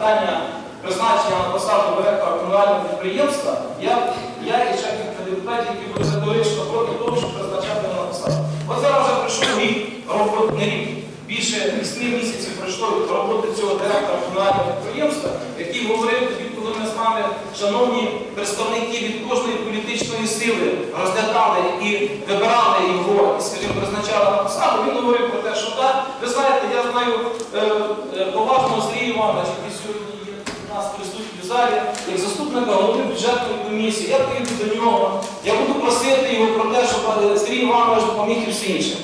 питання призначення на посаду директора комунального підприємства, я, я і ще кілька депутатів, які були категорично проти того, щоб призначати на посаду. От зараз вже пройшов рік, роботи не рік. Більше 8 місяців пройшло від роботи цього директора комунального підприємства, який говорив тоді, коли ми з вами, шановні представники від кожної політичної сили, розглядали і вибирали його, призначали на посаду, він говорив про те, що так, ви знаєте, я знаю е, е, поважного Сергія Івановича, який сьогодні є у нас присутній в залі, як заступника голови бюджетної комісії. Я поїду до нього, я буду просити його про те, щоб е, Сергій Іванович допоміг і всім іншим.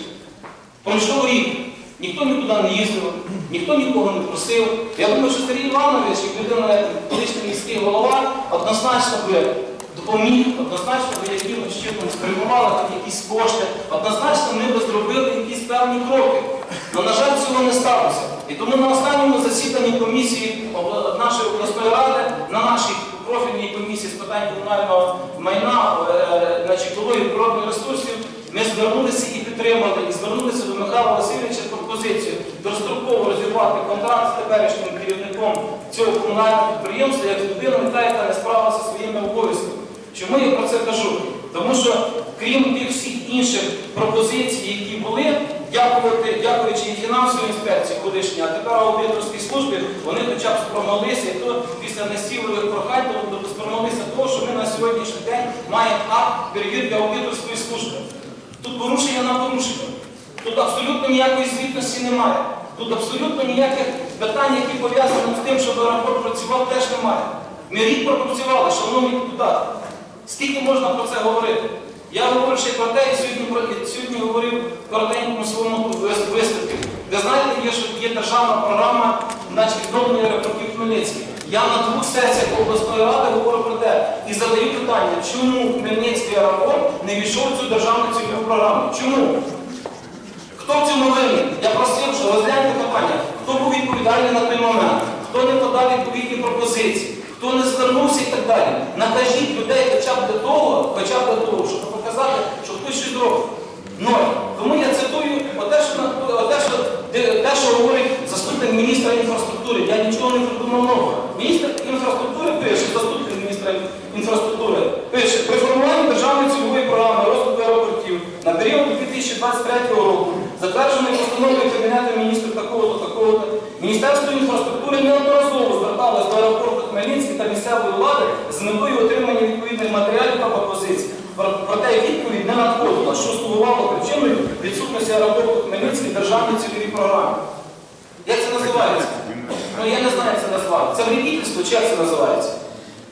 Пройшов рік, ніхто нікуди не їздив, ніхто нікого не просив. Я думаю, що Сергій Іванович, як людина, колишній міський голова, однозначно би допоміг, однозначно би якимось чином спрямували якісь кошти, однозначно ми би зробили якісь певні кроки. Але, на жаль, цього не сталося. І тому на останньому засіданні комісії нашої обласної ради, на нашій профільній комісії з питань комунального майна, екології природних ресурсів, ми звернулися і підтримали, і звернулися до Михайла Васильовича з пропозицією достроково розірвати контракт з теперішнім керівником цього комунального підприємства, як та, яка не справилася зі своїми обов'язками. Чому я про це кажу? Тому що крім тих всіх інших пропозицій, які були, дякувати, дякуючи і фінансовій інспекції колишній, а тепер аудиторській службі, вони хоча б спромоглися, і то після несілових прохань, спромоглися того, що ми на сьогоднішній день маємо акт перевірки аудиторської служби. Тут порушення на порушення. Тут абсолютно ніякої звітності немає. Тут абсолютно ніяких питань, які пов'язані з тим, щоб аеропорт працював, теж немає. Ми рік пропрацювали, шановні депутати. Скільки можна про це говорити? Я говорю ще про те, і сьогодні, сьогодні говорив в коротенькому своєму вис- виступі. Ви знаєте, є, що є державна програма значить, відновлення аеропортів Хмельницький. Я на двох сесіях обласної ради говорю про те і задаю питання, чому Хмельницький аеропорт не війшов в цю державну цільову програму? Чому? Хто в цьому винен? Я просив, що розгляньте питання, хто був відповідальний на той момент, хто не подав відповідні пропозиції, хто не звернувся і так далі. Накажіть людей хоча б для того, хоча б для того, щоб показати, що хтось щось зробив. Ноль. Тому я цитую оте, що, те, що говорить заступник міністра інфраструктури. Я нічого не придумав нового. Міністр інфраструктури пише, заступник міністра інфраструктури пише, при формуванні державної цільової програми розвитку аеропортів на період 2023 року, затвердженої постановою Кабінету міністрів такого-то, такого-то, Міністерство інфраструктури неодноразово зверталось до аеропорту Хмельницький та місцевої влади з метою отримання відповідних матеріалів та пропозицій. Про- Проте відповідь не надходила, що слугувало причиною відсутності аеропорту Хмельницький в державній цільовій програмі. Як це називається? Ну я не знаю, як це назвати. Це вредительство чи як це називається?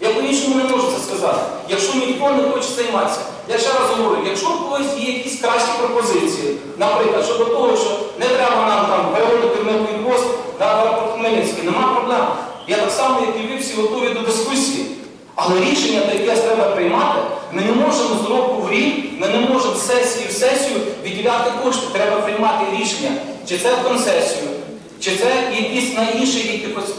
Я по-іншому не можу це сказати. Якщо ніхто не хоче займатися, я ще раз говорю, якщо у когось є якісь кращі пропозиції, наприклад, щодо того, що не треба нам там переводити миловий пост на аеропорт Хмельницький, нема проблем. Я так само, як і ви всі готові до дискусії. Але рішення таке треба приймати. Ми не можемо з року в рік, ми не можемо з сесії в сесію відділяти кошти. Треба приймати рішення, чи це в концесію, чи це якісь на інших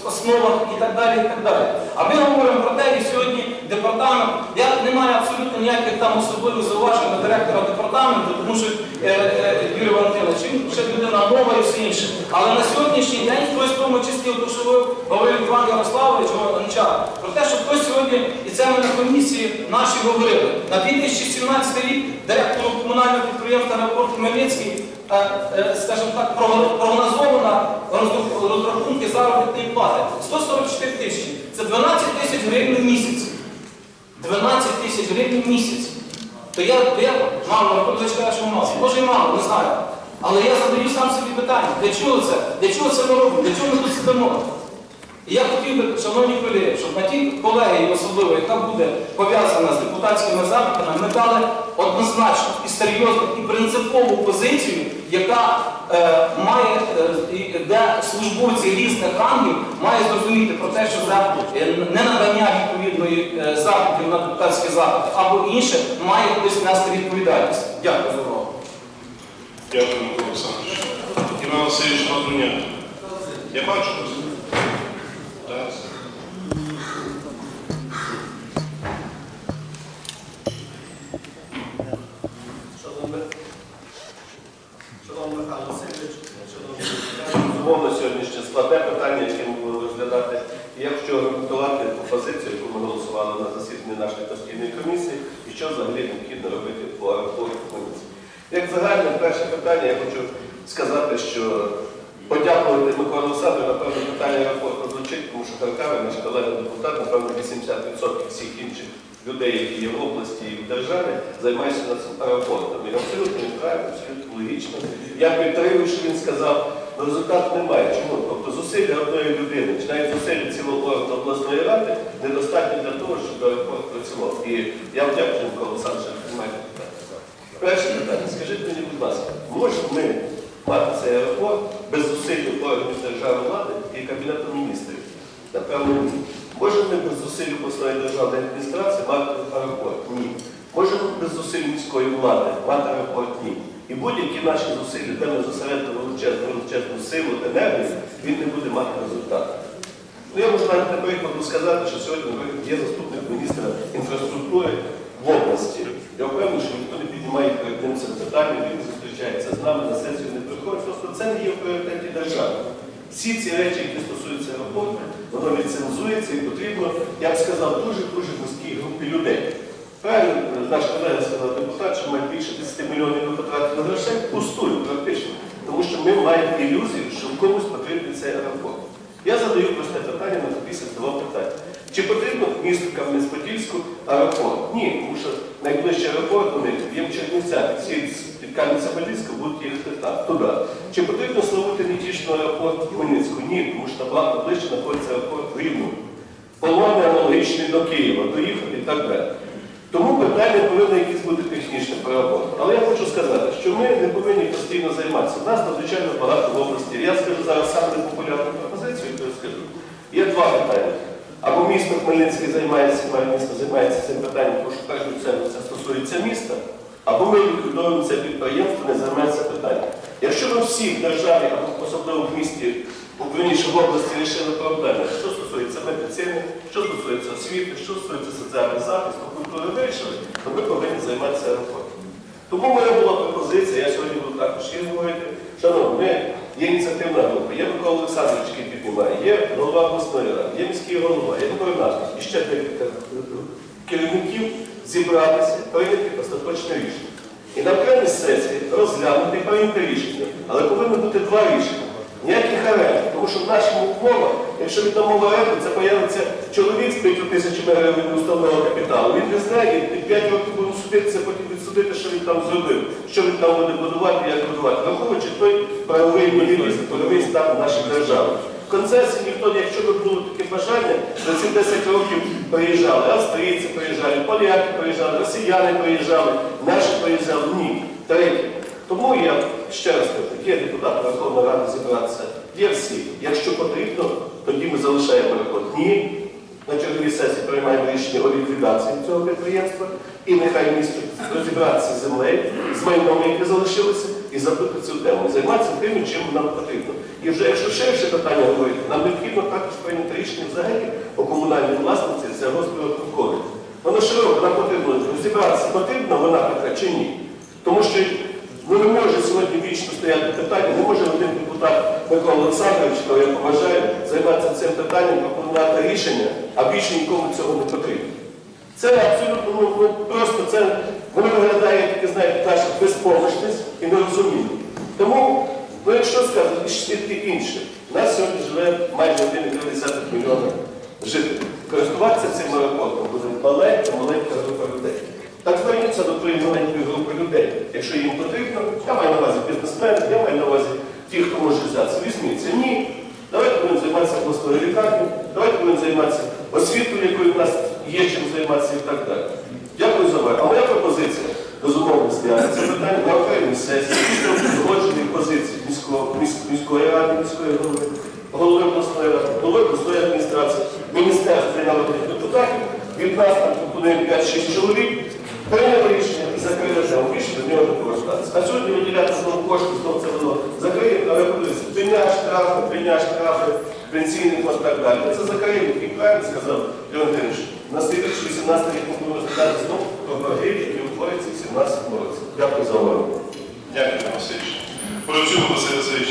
основах і так далі. і так далі. А ми говоримо про те, і сьогодні департамент, я не маю абсолютно ніяких там особливих зауважень до директора департаменту, тому що е, е, Юрій Валентинович, він ще людина нова і все інше. Але на сьогоднішній день хтось в тому числі, от, говорив Іван Ярославович Гончар, про те, що хтось сьогодні, і це ми на комісії наші говорили, на 2017 рік директору комунального підприємства аеропорт Хмельницький е, е, скажімо так, прогнозована розрахунки заробітної плати 144 тисячі. Це 12 тисяч гривень в місяць. 12 тисяч гривень в місяць. То я, мало, рахунок зачитаю, що мало. Може і мало, не знаю. Але я задаю сам собі питання, для чого це? Для чого це ми робимо? Для чого ми тут сидимо? І я хотів би, шановні колеги, щоб на тій колегії, особливо, яка буде пов'язана з депутатськими запитами, ми дали однозначну і серйозну і принципову позицію, яка е, має, е, де службовці різних рангів мають зрозуміти про те, що е, ненадання відповідної е, запитів на депутатські запити або інше має хтось нести відповідальність. Дякую за увагу. Дякую, Микола Олександрович. Іван Васильович Мадруняк. Я бачу. Шановний Михайло Васильович, шановні безумовно, сьогоднішнє складне питання, яке ми будемо розглядати. на засіданні нашої постійної комісії і що взагалі необхідно робити по Хмельницький. Як загальне перше питання, я хочу сказати, що подякувати Миколі Олександру, напевно, питання аеропорту звучить, тому що Харкави, наш колега депутат, напевно, 80% всіх інших людей, які є в області і в державі, займаються цим аеропортом. І абсолютно неправильно, абсолютно логічно. Я підтримую, що він сказав, але результату немає. Чому? Тобто зусилля одної людини, чи навіть зусилля цілого обласної ради недостатньо для того, щоб аеропорт працював. І я вдячний Микола що приймаєте питання. Перше питання. Скажіть мені, будь ласка, можемо ми мати цей аеропорт без зусиль органів держави влади і Кабінету міністрів? Напевно, ні. Можемо ми без зусиль обласної державної адміністрації мати аеропорт? Ні. Можемо ми без зусиль міської влади мати аеропорт? Ні. І будь-які наші зусилля, де ми зосередили величезну, величезну силу, енергію, він не буде мати результату. Ну, я можу навіть на прикладу сказати, що сьогодні є заступник міністра інфраструктури в області. Я впевнений, що ніхто не піднімає перед ним це питання, він зустрічається з нами на сесію. Просто це не є в пріоритеті держави. Всі ці речі, які стосуються аеропорту, воно ліцензується і потрібно, я б сказав, дуже-дуже вузькій групі людей. Правильно, наш колега сказав депутат, що має більше 10 мільйонів ми потратили грошей, пустую практично. Тому що ми маємо ілюзію, що комусь потрібен цей аеропорт. Я задаю просте питання на після того питання. Чи потрібно місту Кам'янець-Подільську аеропорт? Ні, тому що найближчий аеропорт у них є в Чернівцях. Всі з Кам'янця-Подільська будуть їхати там, туди. Чи потрібно словити Нетішну аеропорт в Хмельницьку? Ні, тому що набагато ближче знаходиться аеропорт в Рівному. Полони аналогічні до Києва, доїхати і так далі. Тому питання повинно якісь бути технічне по. Але я хочу сказати, що ми не повинні постійно займатися. У нас надзвичайно багато в області. Я скажу зараз саме непопулярну пропозицію, яку я скажу. Є два питання. Або місто Хмельницький займається, місто займається цим питанням, тому що першу чергу це стосується міста, або ми ліквідуємо це підприємство, не займається питанням. Якщо ми всі в державі, або особливо в місті, Україніше в області рішили проблеми, що стосується медицини, що стосується освіти, що стосується соціального захисту, культури вирішили, то ми повинні займатися аеропортом. Тому моя була пропозиція, я сьогодні буду також ще говорити, шановні, є ініціативна група, є Микола Олександрович, який піднімає, є голова обласної ради, є міський голова, є губернатор, і ще декілька керівників зібратися, прийняти остаточне рішення. І на окремій сесії розглянути прийняти рішення. Але повинно бути два рішення. Ніяких арен, тому що в нашому умовах, якщо віддамо в оренду, це появиться чоловік з 5 тисячами гривень уставного капіталу. Він не знає, і 5 років буде судитися, потім відсудити, що він там зробив, що він там буде будувати, як будувати, враховуючи той правовий мінімізм, правовий стан нашої держави. Концесії ніхто, якщо би було таке бажання, за ці 10 років приїжджали, австрійці приїжджали, поляки приїжджали, росіяни приїжджали, наші приїжджали. Ні. Третє. Тому я ще раз кажу, є депутати Верховної Ради зібратися, є всі. Якщо потрібно, тоді ми залишаємо аеропорт. Ні. На черговій сесії приймаємо рішення о ліквідації цього підприємства, і нехай місто розібратися з землею, з майном, яке залишилося, і забити цю тему, займатися тим, чим нам потрібно. І вже якщо ширше питання говорити, нам необхідно також прийняти рішення взагалі по комунальній власниці це розпорядкові. Воно широко, нам потрібно розібратися, потрібна вона така чи ні. Тому що ну, не може сьогодні вічно стояти питання, не може один депутат Микола Олександрович, кого я поважаю, займатися цим питанням, пропонувати рішення, а більше нікому цього не потрібно. Це абсолютно ну, ну, просто це воно виглядає, як знаєте, наша безпомощність і нерозуміння. Тому, ну якщо сказати, свідки інші, у нас сьогодні живе майже 1,3 мільйона жителів. Користуватися цим аеропортом буде маленька, маленька група людей. Так до тої маленької групи людей. Якщо їм потрібно, я маю на увазі бізнесмени, я маю на увазі ті, хто може взятися. Візьміться. Ні. Давайте будемо займатися обласною лікарнею, давайте будемо займатися освітою, якою в нас є чим займатися і так далі. Дякую за увагу. А моя пропозиція, безумовно, стояти це питання на окремій сесії, після узгоджених позицій міського, міськ- міської ради, міської голови, голови обласної ради, голови обласної адміністрації, міністерства і народних депутатів. Від нас там пропонуємо 5-6 чоловік. Прийняли рішення і закрили тему, більше до нього не повертатися. А сьогодні виділяти знову кошти, знову це воно закриє, але подивіться, пеня штрафи, пеня штрафи, пенсійний фонд і так далі. Це закриємо, і правильно сказав Леон Дениш. На слідуючий 18 рік ми будемо розглядати знову про борги, які утворюються в 17 році. Дякую за увагу. Дякую, Васильович. Поручук Василь Васильович.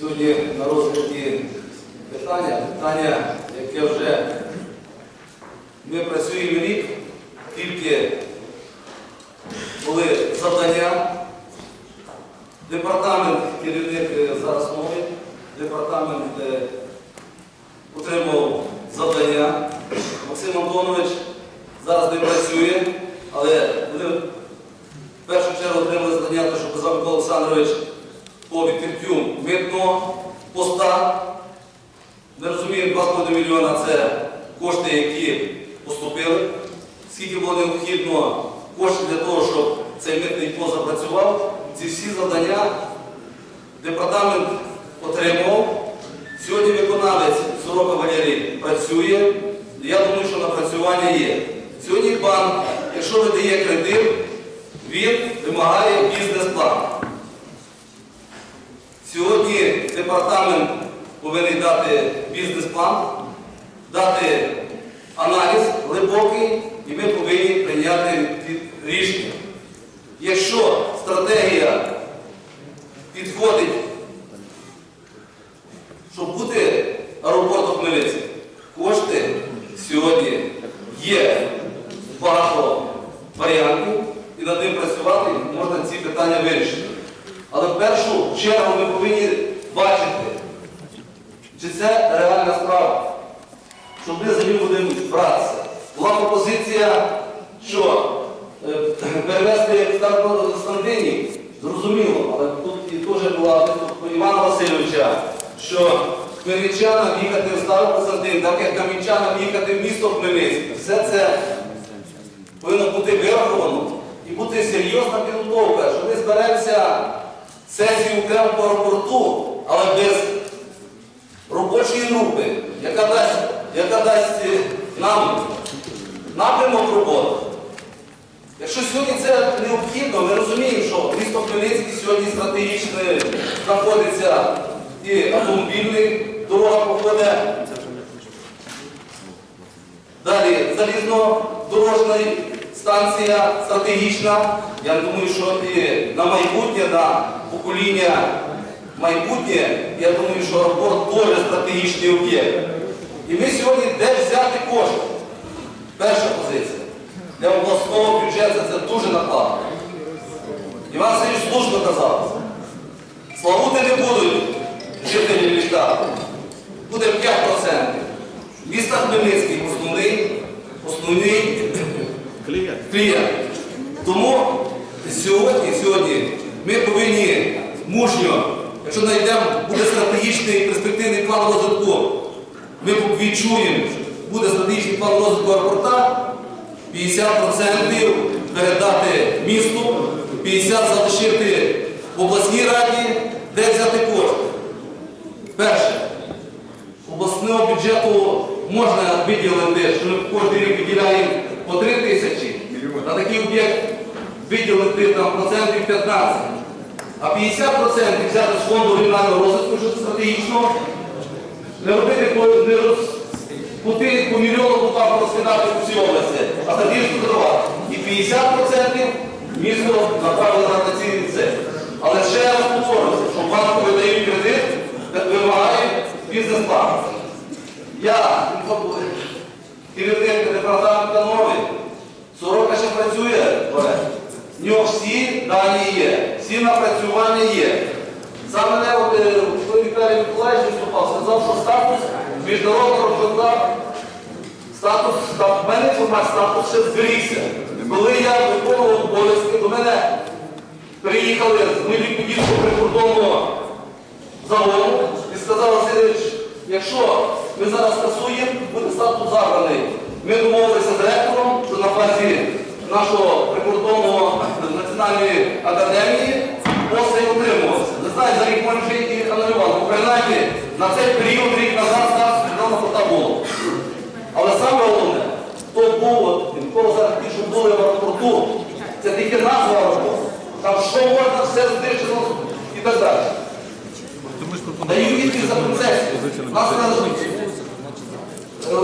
Сьогодні на розгляді питання, питання, яке вже ми працюємо рік, тільки були завдання. Департамент, керівник е, зараз новий, департамент е, отримав завдання. Максим Антонович зараз не працює, але вони в першу чергу отримали завдання, те, що казав Микола Олександрович, по відкриттю митного поста. Ми розуміємо, 2,5 мільйона це кошти, які поступили. Скільки було необхідно коштів для того, щоб цей митний пост запрацював. Ці всі завдання департамент отримав. Сьогодні виконавець Сорока Валерій працює. Я думаю, що напрацювання є. Сьогодні банк, якщо видає кредит, він вимагає бізнес-план. Сьогодні департамент повинен дати бізнес-план, дати аналіз глибокий, і ми повинні прийняти рішення. Якщо стратегія підходить, щоб бути аеропортом Хмельницький, кошти сьогодні є багато варіантів, і над ним працювати можна ці питання вирішити. Але в першу чергу ми повинні бачити, чи це реальна справа, що ми ним будемо братися. Була пропозиція, що е, перевезти в Старостандині, зрозуміло, але тут і теж була виступ Івана Васильовича, що хмельничанам їхати в Старокостянтин, так як камінчанам їхати в місто Хмельницьке. Все це повинно бути вираховано і бути серйозна підготовка, що ми зберемося сесію окремо по аеропорту, але без робочої групи, яка дасть, яка дасть е, нам напрямок роботи. Якщо сьогодні це необхідно, ми розуміємо, що місто Хмельницький сьогодні стратегічно знаходиться і автомобільний дорога проходить. Далі залізнодорожна станція стратегічна. Я думаю, що і на майбутнє, на покоління майбутнє, я думаю, що аеропорт теж стратегічний об'єкт. І ми сьогодні де взяти кошти? Перша позиція. Для обласного бюджету це дуже накладно. Іван Сергійович слушно казав, славути не будуть жителі міста. Буде 5%. Міста Хмельницький основний, основний клієнт. Тому сьогодні, сьогодні ми повинні мужньо, якщо знайдемо, буде стратегічний перспективний план розвитку, ми відчуємо, буде стратегічний план розвитку аеропорта, 50% передати місту, 50% залишити в обласній раді, де взяти кошти. Перше, обласного бюджету можна виділити, що ми кожен рік виділяємо по 3 тисячі, на такий об'єкт виділити там процентів 15, а 50% взяти з фонду регіонального розвитку, що стратегічно, не робити не роз, кути по мільйону кутам розкидати по всій області, а стратегічно додавати. І 50% місто направили на ці це. Але ще раз повторюся, що банку видають кредит, вимагає бізнес-план. Я, керівник департаменту новий, Сорока ще працює, Олег. В нього всі дані є, всі напрацювання є. Саме мене от, коли Віталій Миколаївич виступав, сказав, що статус міжнародного розвитку, статус, в мене інформація, статус ще зберігся. Коли я виконував обов'язки, до мене приїхали з Мелікодівського прикордонного загону і сказав Васильович, якщо ми зараз скасуємо, буде статус забраний. Ми домовилися з ректором, що на базі нашого прикордонного національної академії пост і отримувався. Не знаю, за рік може вже і анулювати. Принаймні на цей період рік назад нас відомо поста було. Але саме головне, хто був, от, кого зараз більше були в аеропорту, це тільки назва аеропорту. Там що можна, все знищено і так далі. Даю відповідь за концесію. Нас на- е,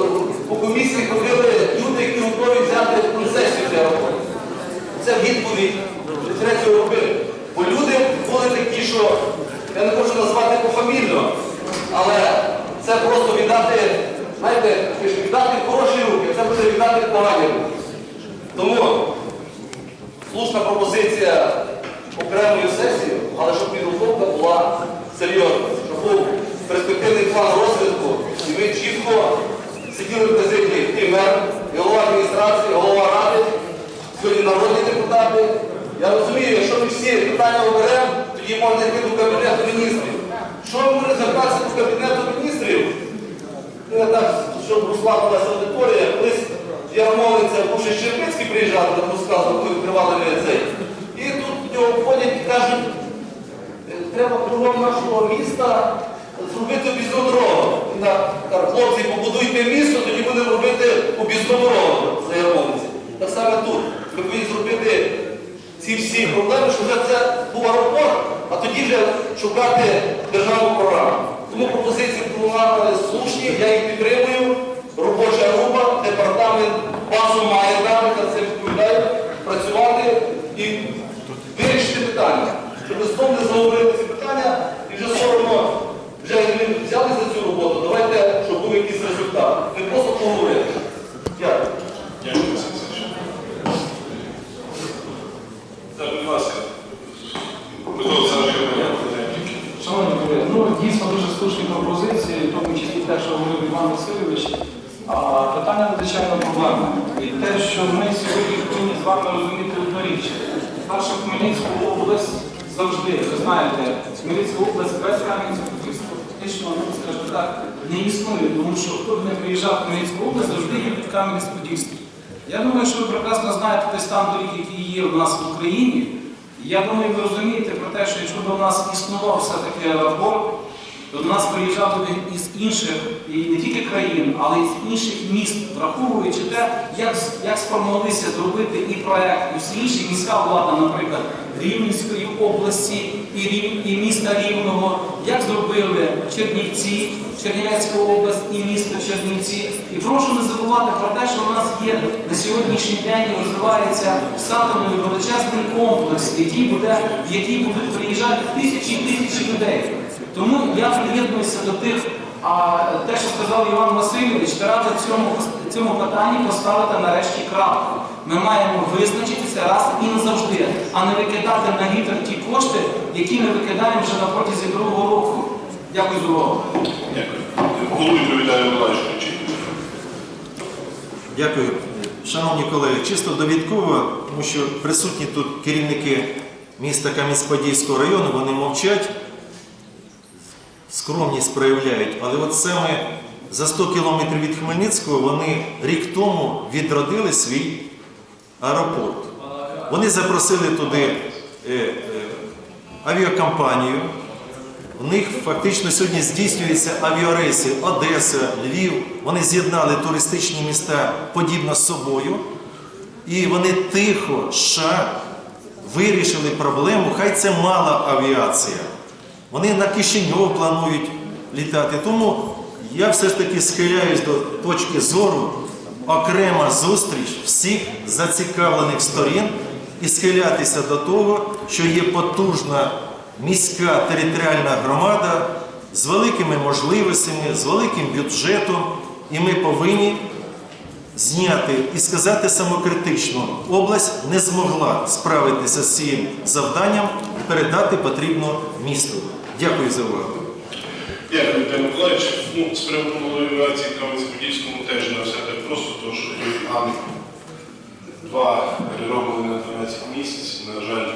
по комісії ходили люди, які готові взяти концесію для роботи. Це відповідь, не треба цього робити. Бо люди були такі, що я не хочу назвати пофамільно, просто віддати, знаєте, ви ж віддати в хороші руки, це буде віддати в погані руки. Тому слушна пропозиція окремою сесією, але щоб підготовка була серйозна, щоб був перспективний план розвитку, і ми чітко сиділи в президії і мер, і голова адміністрації, голова ради, сьогодні народні депутати. Я розумію, якщо ми всі питання оберемо, тоді можна йти до Кабінету міністрів. Що може звертатися до Кабінету міністрів? Ну, я так, щоб розслабилася аудиторія, колись Ярмолинця, бувши Черпицький приїжджав, так розказував, коли відкривали ми цей. І тут в нього входять і кажуть, «Е, треба кругом нашого міста зробити об'їзну дорогу. Хлопці, побудуйте місто, тоді будемо робити об'їзну дорогу за Ярмолинці. Так само тут. Ми повинні зробити ці всі проблеми, щоб вже це був аеропорт, а тоді вже шукати державну програму. Тому пропозиції планували слушні, я їх підтримую. Робоча група, департамент базу має дати, за це відповідає, працювати і вирішити питання. Щоб ми знову не заговорили ці питання і вже соромно, вже ми взяли за цю роботу, давайте, щоб був якийсь результат. Не просто поговорити. Дякую. Дякую, Василь Васильович. Так, будь ласка. Микола Олександрович, я Шановні колеги, ну дійсно дуже слушні пропозиції, в тому числі те, що говорив Іван Васильович. А питання надзвичайно проблемне. І те, що ми сьогодні повинні з вами розуміти одну річ. Наша Хмельницька область знаєте, Хмельницька область без Кам'янця-Подільського фактично, ну скажімо так, не існує, тому що хто б не приїжджав в Хмельницьку область, завжди є під Кам'янець-Подільський. Я думаю, що ви прекрасно знаєте той стан доріг, який є в нас в Україні. Я думаю, ви розумієте про те, що якщо б у нас існував все-таки аеропорт, то до нас приїжджали б із інших, і не тільки країн, але й з інших міст, враховуючи те, як, як спромоглися зробити і проект, і всі інші міська влада, наприклад, Рівненської області і, Рів- і міста Рівного, як зробили Чернівці, Чернівецька область і місто Чернівці. І прошу не забувати про те, що у нас є на сьогоднішній день і розвивається садовий величезний комплекс, який буде, в який будуть приїжджати тисячі і тисячі людей. Тому я приєднуюся до тих, а те, що сказав Іван Васильович, треба цьому, цьому питанні поставити нарешті крапку. Ми маємо визначитися раз і назавжди, а не викидати на вітер ті кошти, які ми викидаємо вже на протязі другого року. Дякую за увагу. Дякую. Відповідає Миколаївич Дякую. Шановні колеги, чисто довідково, тому що присутні тут керівники міста Кам'янець-Подільського району, вони мовчать, скромність проявляють, але от саме за 100 кілометрів від Хмельницького вони рік тому відродили свій аеропорт. Вони запросили туди е, е, авіакомпанію. У них фактично сьогодні здійснюються авіарейси Одеса, Львів. Вони з'єднали туристичні міста подібно з собою. І вони тихо, ша, вирішили проблему, хай це мала авіація. Вони на Кишиньов планують літати. Тому я все ж таки схиляюсь до точки зору окрема зустріч всіх зацікавлених сторін і схилятися до того, що є потужна міська територіальна громада з великими можливостями, з великим бюджетом, і ми повинні зняти і сказати самокритично, область не змогла справитися з цим завданням передати потрібно місту. Дякую за увагу. Дякую, Віталій Миколаївич. Ну, з приводу в Кам'янець-Подільському теж не все так просто, тому що той Ан-2 перероблений на 12 місяців, на жаль,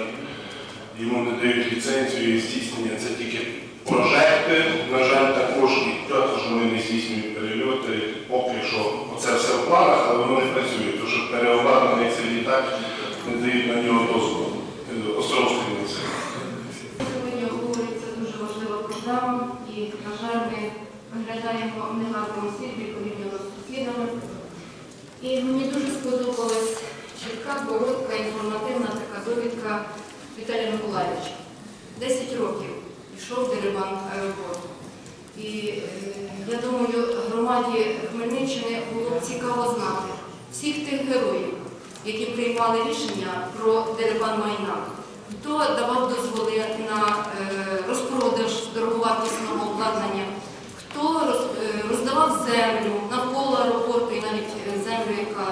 йому не дають ліцензію і здійснення це тільки прожекти. На жаль, також і також вони не здійснюють перельоти, поки що це все в планах, але воно не працює, тому що переобладнаний цей літак не дають на нього дозволу. Островський ліцей. Сьогодні обговорюється дуже важлива програма і, на жаль, ми виглядаємо в негарному світлі порівняно з сусідами. І мені дуже сподобалась чітка, коротка, інформативна така довідка Віталія Миколаївича. Десять років йшов дерибан аеропорту. І е, я думаю, громаді Хмельниччини було б цікаво знати всіх тих героїв, які приймали рішення про дерибан майна хто давав дозволи на е, розпродаж дороговартісного обладнання, хто е, роздавав землю навколо аеропорту і навіть е, землю, яка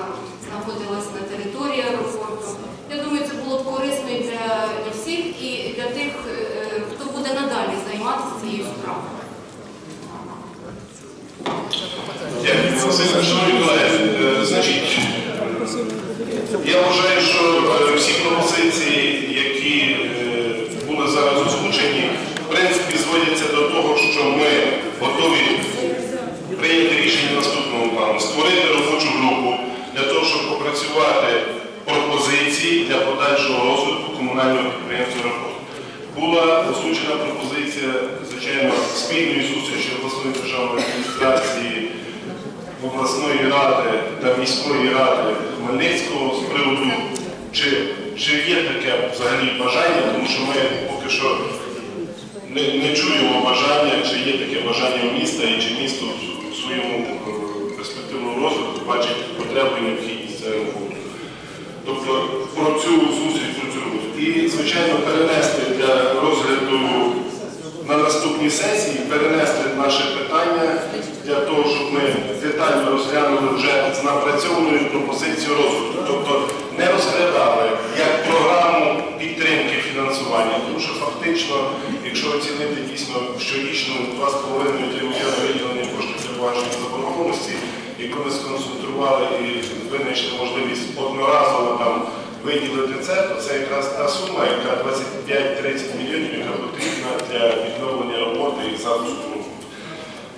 знаходилася на території аеропорту. Я думаю, це було б корисно і для всіх, і для тих, хто буде надалі займатися цією справою. Значить, я вважаю, що всі пропозиції які е, були зараз озвучені, в принципі, зводяться до того, що ми готові прийняти рішення наступного плану, створити робочу групу для того, щоб попрацювати пропозиції для подальшого розвитку комунального підприємства «Аеропорт». Була озвучена пропозиція, звичайно, спільної зустрічі обласної державної адміністрації, обласної ради та міської ради Хмельницького з приводу, чи, чи є таке взагалі бажання, тому що ми поки що не, не чуємо бажання, чи є таке бажання міста і чи місто в своєму е, перспективному розвитку бачить потребу і необхідність цієї роботи. Тобто про цю зустріч, про цю. І, звичайно, перенести для розгляду на наступній сесії, перенести наше питання для того, щоб ми детально розглянули вже з напрацьованою пропозицією розвитку. Тобто не розглядали як програму підтримки фінансування, тому що фактично, якщо оцінити дійсно щорічно 2,5-3 виділення коштів для погашення заборгованості, якби ми сконцентрували і винайшли можливість одноразово там виділити це, то це якраз та сума, яка 25-30 мільйонів, яка потрібна для відновлення роботи і запуску.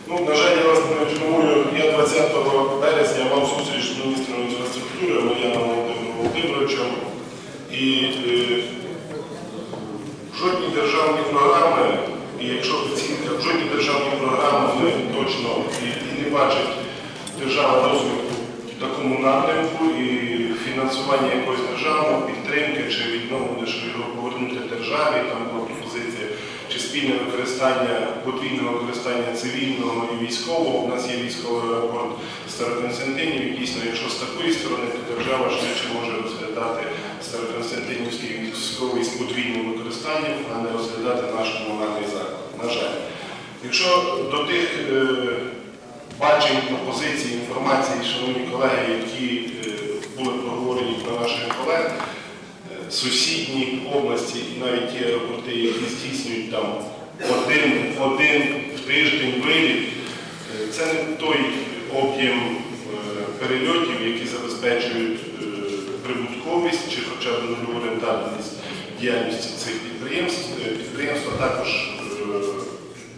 Ну, на жаль, я вас не інформую, я 20 березня мав зустріч з міністром інфраструктури Мар'яном Володимиром Володимировичем. І е, жодні державні програми, і якщо жодні державні програми ми точно і, і не бачить держава розвитку такому напрямку і фінансування якоїсь державної підтримки чи відновлення, що його повернути державі, там була пропозиція, чи спільне використання, подвійне використання цивільного і військового. У нас є військовий аеропорт Староконстантинів, дійсно, якщо з такої сторони, то держава швидше може розглядати Староконстантинівський військовий з подвійним використанням, а не розглядати наш комунальний заклад. На жаль. Якщо до тих е, бачень, пропозицій, інформації, шановні колеги, які е, були проговорені про наших колег, е, сусідні області і навіть ті аеропорти, які здійснюють там один, один в тиждень виліт, е, це не той об'єм е, перельотів, які забезпечують е, прибутковість чи хоча б нульову рентабельність діяльності цих підприємств. Е, Підприємства також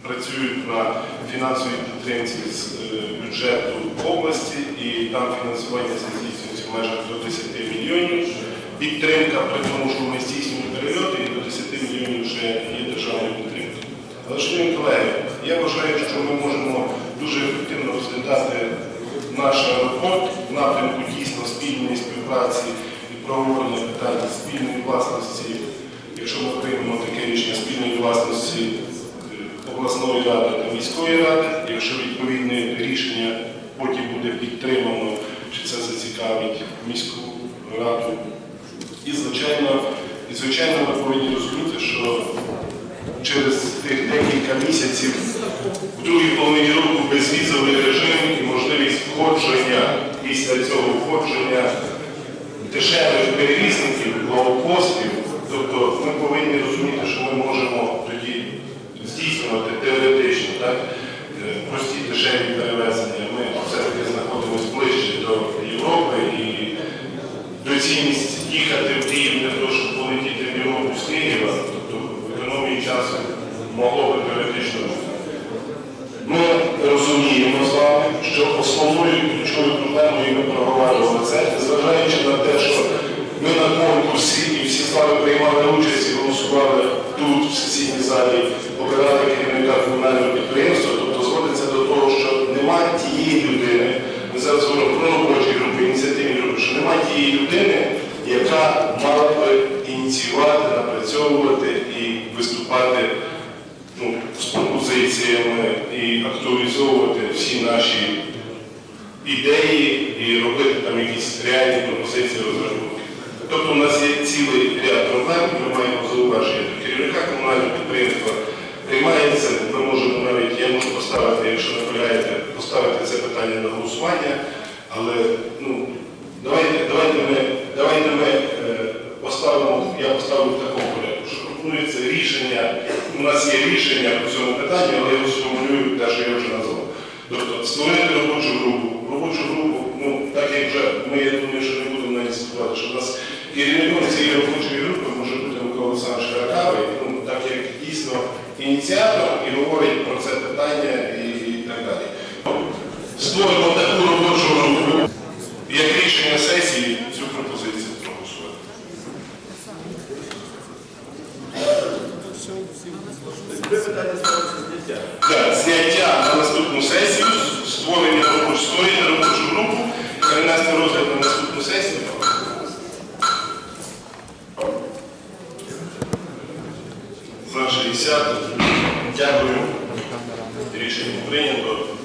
працюють на фінансовій підтримці з бюджету області, і там фінансування здійснюється в межах до 10 мільйонів. Підтримка, при тому, що ми здійснюємо перельоти, і до 10 мільйонів вже є державна підтримка. Але, шановні колеги, я вважаю, що ми можемо дуже ефективно розглядати наш аеропорт в напрямку дійсно спільної співпраці і проговорення питань спільної власності, якщо ми приймемо таке рішення спільної власності е, обласної ради та міської ради, якщо відповідне рішення потім буде підтримано, чи це зацікавить міську раду. І звичайно, і звичайно, ми повинні розуміти, що через тих декілька місяців в другій половині року безвізовий режим і можливість входження після цього входження дешевих перевізників, лоукостів. Тобто ми повинні розуміти, що ми можемо тоді здійснювати теоретично так, е, прості дешеві перевезення. Ми все-таки знаходимося ближче до Європи і доцільність їхати в Київ для того, щоб полетіти могло би теоретично бути. Ми розуміємо з вами, що основною ключовою проблемою ми проговорювали це, зважаючи на те, що ми на конкурсі і всі вами приймали участь і голосували тут, в сесійній залі, обирати керівника комунального підприємства, тобто зводиться до того, що немає тієї людини, ми зараз говоримо про робочі групи, ініціативні групи, що немає тієї людини, яка мала би ініціювати, напрацьовувати і виступати ну, з пропозиціями і актуалізовувати всі наші ідеї і робити там якісь реальні пропозиції розрахунки. Тобто у нас є цілий ряд проблем, ми маємо зауваження до керівника комунального підприємства. Приймається, ми можемо навіть, я можу поставити, якщо наполягаєте, поставити це питання на голосування, але ну, Давайте, давайте ми, давайте ми е, поставимо, я поставлю в такому порядку, що пропонується рішення, у нас є рішення по цьому питанню, але я його сформулюю те, що я вже назвав. Тобто створити робочу групу. Робочу групу, ну так як вже ми, я думаю, що не будемо навіть спілкувати, що в нас керівником цієї робочої групи може бути Микола Олександрович Каракавий, ну так як дійсно ініціатор і говорить про це питання і, і так далі. Створимо